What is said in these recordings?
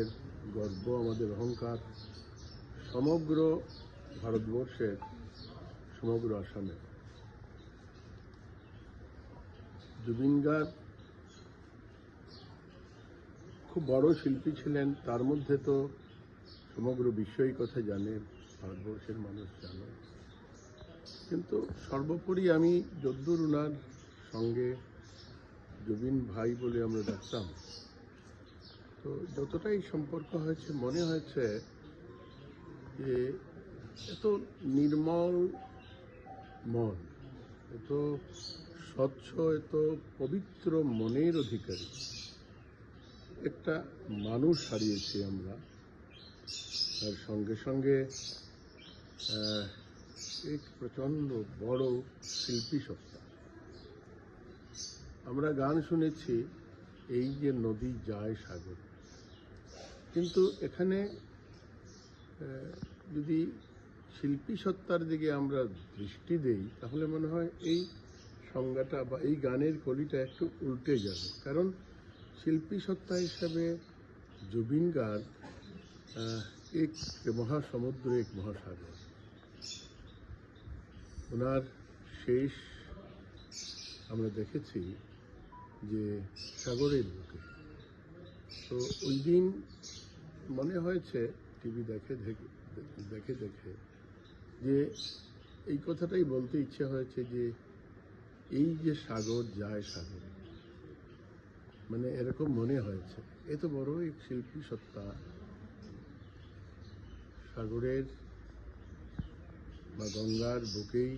আমাদের গর্ব, আমাদের অহংকার সমগ্র ভারতবর্ষের, সমগ্র আসামে। জুবিন খুব বড় শিল্পী ছিলেন, তার মধ্যে তো সমগ্র বিশ্বই কথা জানে, ভারতবর্ষের মানুষ জানে। কিন্তু সর্বোপরি আমি যদ্দূর উনার সঙ্গে জুবিন ভাই বলে আমরা ডাকতাম তো যতটাই সম্পর্ক হয়েছে, মনে হয়েছে যে এত নির্মল মন, এত স্বচ্ছ, এত পবিত্র মনের অধিকারী, একটা মানুষ হারিয়েছি আমরা। তার সঙ্গে সঙ্গে এক প্রচণ্ড বড় শিল্পী সত্তা। আমরা গান শুনেছি, এই যে নদী যায় সাগর। কিন্তু এখানে যদি শিল্পী সত্তার দিকে আমরা দৃষ্টি দেই, তাহলে মনে হয় এই সংজ্ঞাটা বা এই গানের কলিটা একটু উল্টে যাবে। কারণ শিল্পী সত্তা হিসাবে জুবিন গার্গ এক মহাসমুদ্র, এক মহাসাগর। ওনার শেষ আমরা দেখেছি যে সাগরের বুকে। তো ওই দিন মনে হয়েছে টিভি দেখে দেখে দেখে যে এই কথাটাই বলতে ইচ্ছে হয়েছে যে এই যে সাগর যায় সাগর মানে এরকম মনে হয়েছে। এত বড় এক শিল্পী সত্তা। সাগরের বা গঙ্গার বুকেই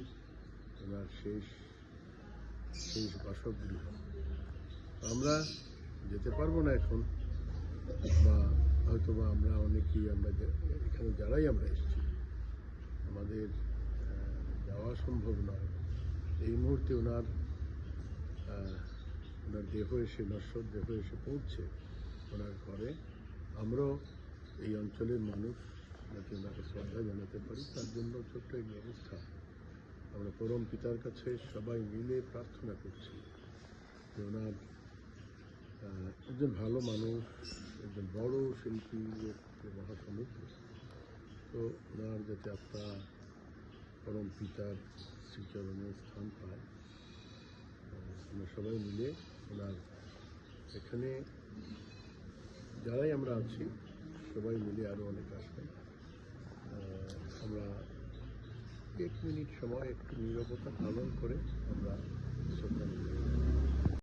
ওনার শেষ শেষ বাসগৃহ। আমরা যেতে পারব না এখন, বা হয়তো বা আমরা অনেকেই আমরা এখানে যারাই আমরা এসেছি, আমাদের যাওয়া সম্ভব নয়। এই মুহূর্তে ওনার ওনার দেহ এসে, নশ্বর দেহ এসে পৌঁছে ওনার ঘরে। আমরাও এই অঞ্চলের মানুষ, যাতে ওনাকে শ্রদ্ধা জানাতে পারি, তার জন্য ছোট্ট এই ব্যবস্থা। আমরা পরম পিতার কাছে সবাই মিলে প্রার্থনা করছি যে ওনার একজন ভালো মানুষ, একজন বড় শিল্পী মহাসমুদ্র। তো ওনার যাতে আত্মা পরম পিতার শ্রীচরণে স্থান পায় আমরা সবাই মিলে ওনার এখানে যারাই আমরা আছি, সবাই মিলে আরও অনেক আসবেন। আমরা এক মিনিট সময়, একটু নীরবতা পালন করে আমরা শ্রদ্ধা